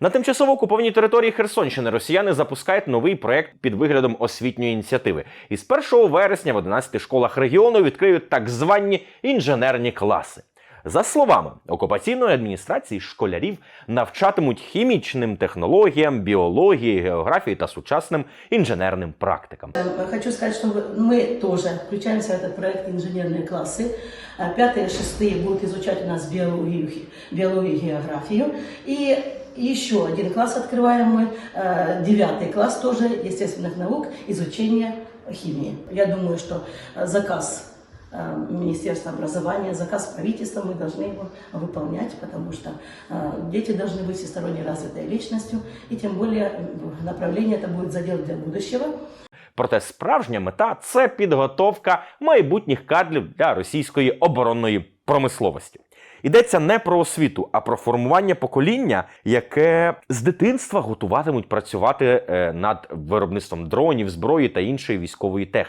На тимчасово окупованій території Херсонщини росіяни запускають новий проект під виглядом освітньої ініціативи. І з 1 вересня в 11 школах регіону відкриють так звані інженерні класи. За словами окупаційної адміністрації, школярів навчатимуть хімічним технологіям, біології, географії та сучасним інженерним практикам. Э, Хочу сказать, что вы- мы тоже включаемся в этот проект инженерные классы. Э, Пятые, шестые будут изучать у нас биологию, хи- биологию и географию. И еще один класс открываем мы, э, девятый класс тоже естественных наук, изучение химии. Я думаю, что э, заказ э, Министерства образования, заказ правительства, мы должны его выполнять, потому что э, дети должны быть всесторонне развитой личностью, и тем более э, направление это будет задел для будущего. Проте справжня мета це підготовка майбутніх кадрів для російської оборонної промисловості. Йдеться не про освіту, а про формування покоління, яке з дитинства готуватимуть працювати е, над виробництвом дронів, зброї та іншої військової техніки.